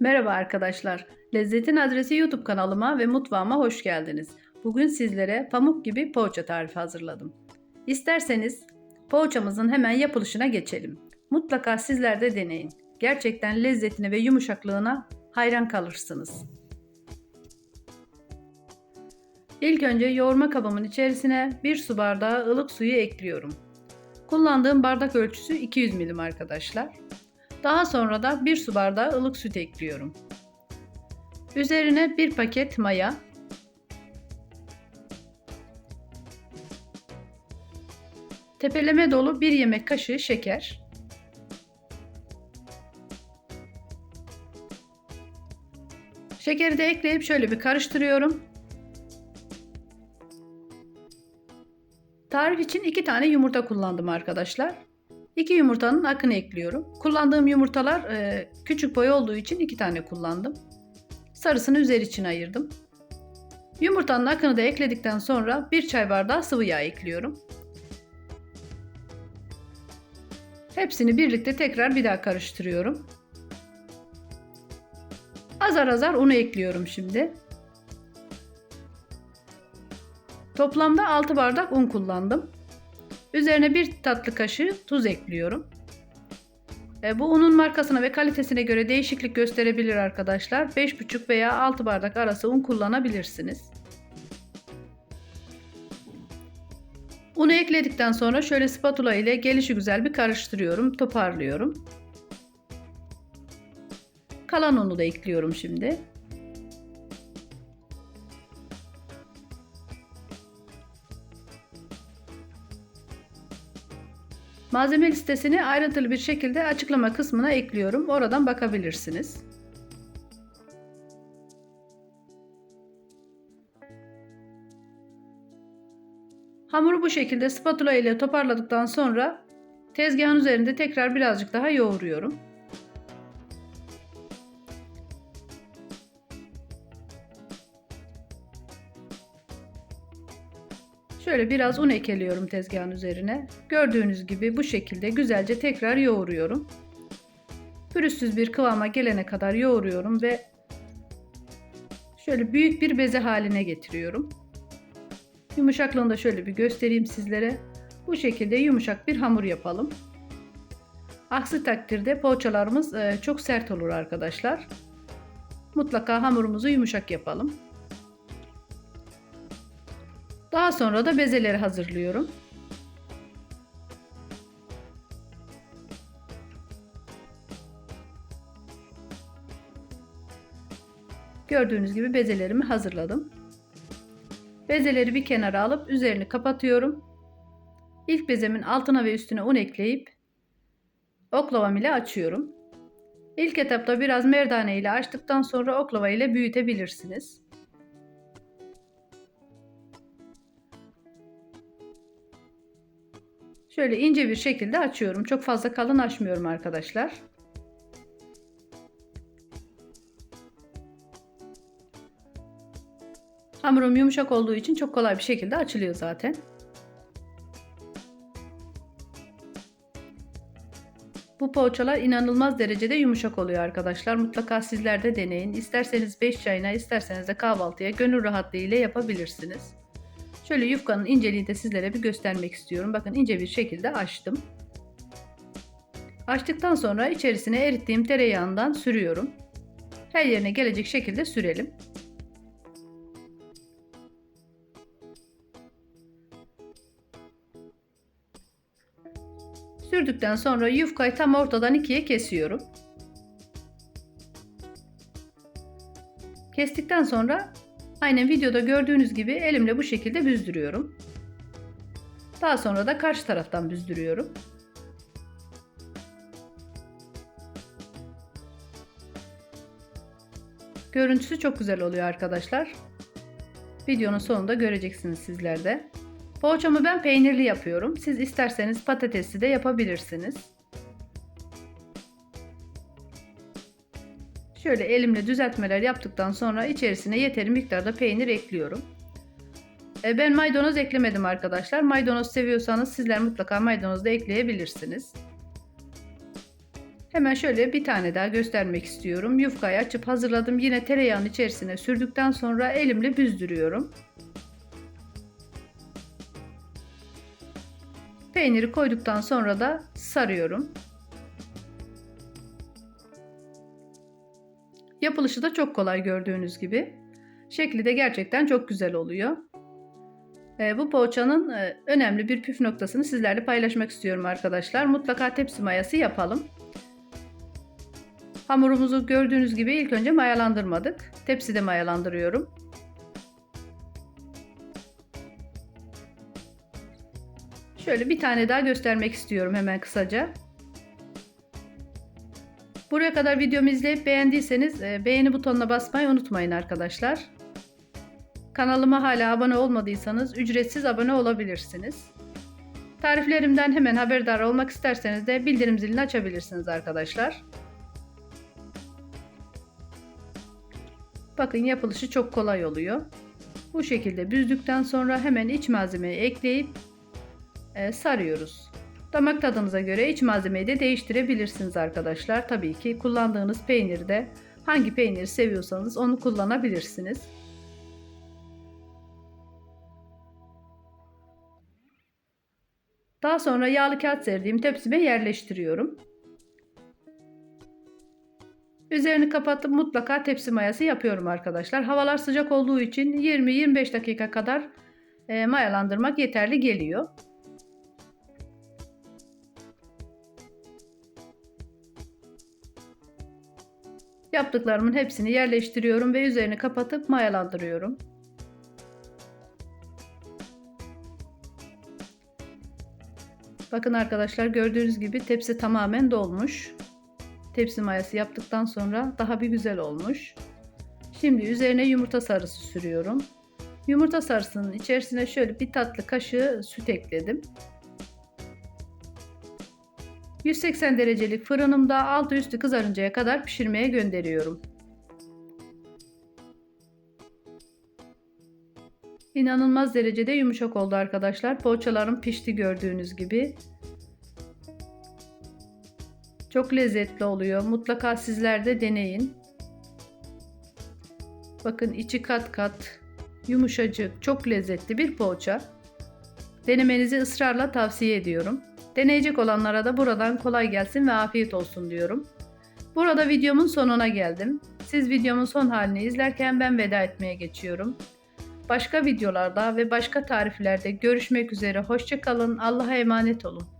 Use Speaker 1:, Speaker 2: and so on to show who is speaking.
Speaker 1: Merhaba arkadaşlar. Lezzetin Adresi YouTube kanalıma ve mutfağıma hoş geldiniz. Bugün sizlere pamuk gibi poğaça tarifi hazırladım. İsterseniz poğaçamızın hemen yapılışına geçelim. Mutlaka sizler de deneyin. Gerçekten lezzetine ve yumuşaklığına hayran kalırsınız. İlk önce yoğurma kabımın içerisine 1 su bardağı ılık suyu ekliyorum. Kullandığım bardak ölçüsü 200 milim arkadaşlar. Daha sonra da 1 su bardağı ılık süt ekliyorum. Üzerine 1 paket maya, tepeleme dolu 1 yemek kaşığı şeker, Şekeri de ekleyip şöyle bir karıştırıyorum. Tarif için 2 tane yumurta kullandım arkadaşlar. 2 yumurtanın akını ekliyorum. Kullandığım yumurtalar e, küçük boy olduğu için 2 tane kullandım. Sarısını üzeri için ayırdım. Yumurtanın akını da ekledikten sonra 1 çay bardağı sıvı yağ ekliyorum. Hepsini birlikte tekrar bir daha karıştırıyorum. Azar azar unu ekliyorum şimdi. Toplamda 6 bardak un kullandım. Üzerine bir tatlı kaşığı tuz ekliyorum. E, bu unun markasına ve kalitesine göre değişiklik gösterebilir arkadaşlar. 5,5 veya 6 bardak arası un kullanabilirsiniz. Unu ekledikten sonra şöyle spatula ile gelişi güzel bir karıştırıyorum, toparlıyorum. Kalan unu da ekliyorum şimdi. Malzeme listesini ayrıntılı bir şekilde açıklama kısmına ekliyorum. Oradan bakabilirsiniz. Hamuru bu şekilde spatula ile toparladıktan sonra tezgahın üzerinde tekrar birazcık daha yoğuruyorum. Şöyle biraz un ekeliyorum tezgahın üzerine. Gördüğünüz gibi bu şekilde güzelce tekrar yoğuruyorum. Pürüzsüz bir kıvama gelene kadar yoğuruyorum ve şöyle büyük bir beze haline getiriyorum. Yumuşaklığını da şöyle bir göstereyim sizlere. Bu şekilde yumuşak bir hamur yapalım. Aksi takdirde poğaçalarımız e, çok sert olur arkadaşlar. Mutlaka hamurumuzu yumuşak yapalım. Daha sonra da bezeleri hazırlıyorum. Gördüğünüz gibi bezelerimi hazırladım. Bezeleri bir kenara alıp üzerini kapatıyorum. İlk bezemin altına ve üstüne un ekleyip oklavam ile açıyorum. İlk etapta biraz merdane ile açtıktan sonra oklava ile büyütebilirsiniz. Şöyle ince bir şekilde açıyorum. Çok fazla kalın açmıyorum arkadaşlar. Hamurum yumuşak olduğu için çok kolay bir şekilde açılıyor zaten. Bu poğaçalar inanılmaz derecede yumuşak oluyor arkadaşlar. Mutlaka sizler de deneyin. İsterseniz 5 çayına, isterseniz de kahvaltıya gönül rahatlığı ile yapabilirsiniz. Şöyle yufkanın inceliğini de sizlere bir göstermek istiyorum. Bakın ince bir şekilde açtım. Açtıktan sonra içerisine erittiğim tereyağından sürüyorum. Her yerine gelecek şekilde sürelim. Sürdükten sonra yufkayı tam ortadan ikiye kesiyorum. Kestikten sonra Aynen videoda gördüğünüz gibi elimle bu şekilde büzdürüyorum. Daha sonra da karşı taraftan büzdürüyorum. Görüntüsü çok güzel oluyor arkadaşlar. Videonun sonunda göreceksiniz sizler de. Poğaçamı ben peynirli yapıyorum. Siz isterseniz patatesli de yapabilirsiniz. Şöyle elimle düzeltmeler yaptıktan sonra içerisine yeteri miktarda peynir ekliyorum. E, ben maydanoz eklemedim arkadaşlar. Maydanoz seviyorsanız sizler mutlaka maydanoz da ekleyebilirsiniz. Hemen şöyle bir tane daha göstermek istiyorum. Yufkayı açıp hazırladım. Yine tereyağının içerisine sürdükten sonra elimle büzdürüyorum. Peyniri koyduktan sonra da sarıyorum. Yapılışı da çok kolay gördüğünüz gibi. Şekli de gerçekten çok güzel oluyor. E, bu poğaçanın e, önemli bir püf noktasını sizlerle paylaşmak istiyorum arkadaşlar. Mutlaka tepsi mayası yapalım. Hamurumuzu gördüğünüz gibi ilk önce mayalandırmadık. Tepside mayalandırıyorum. Şöyle bir tane daha göstermek istiyorum hemen kısaca. Buraya kadar videomu izleyip beğendiyseniz e, beğeni butonuna basmayı unutmayın arkadaşlar. Kanalıma hala abone olmadıysanız ücretsiz abone olabilirsiniz. Tariflerimden hemen haberdar olmak isterseniz de bildirim zilini açabilirsiniz arkadaşlar. Bakın yapılışı çok kolay oluyor. Bu şekilde büzdükten sonra hemen iç malzemeyi ekleyip e, sarıyoruz. Damak tadınıza göre iç malzemeyi de değiştirebilirsiniz arkadaşlar. Tabii ki kullandığınız peynirde hangi peyniri seviyorsanız onu kullanabilirsiniz. Daha sonra yağlı kağıt serdiğim tepsime yerleştiriyorum. Üzerini kapatıp mutlaka tepsi mayası yapıyorum arkadaşlar. Havalar sıcak olduğu için 20-25 dakika kadar e, mayalandırmak yeterli geliyor. Yaptıklarımın hepsini yerleştiriyorum ve üzerini kapatıp mayalandırıyorum. Bakın arkadaşlar gördüğünüz gibi tepsi tamamen dolmuş. Tepsi mayası yaptıktan sonra daha bir güzel olmuş. Şimdi üzerine yumurta sarısı sürüyorum. Yumurta sarısının içerisine şöyle bir tatlı kaşığı süt ekledim. 180 derecelik fırınımda altı üstü kızarıncaya kadar pişirmeye gönderiyorum. İnanılmaz derecede yumuşak oldu arkadaşlar. Poğaçalarım pişti gördüğünüz gibi. Çok lezzetli oluyor. Mutlaka sizler de deneyin. Bakın içi kat kat, yumuşacık, çok lezzetli bir poğaça. Denemenizi ısrarla tavsiye ediyorum. Deneyecek olanlara da buradan kolay gelsin ve afiyet olsun diyorum. Burada videomun sonuna geldim. Siz videomun son halini izlerken ben veda etmeye geçiyorum. Başka videolarda ve başka tariflerde görüşmek üzere. Hoşçakalın. Allah'a emanet olun.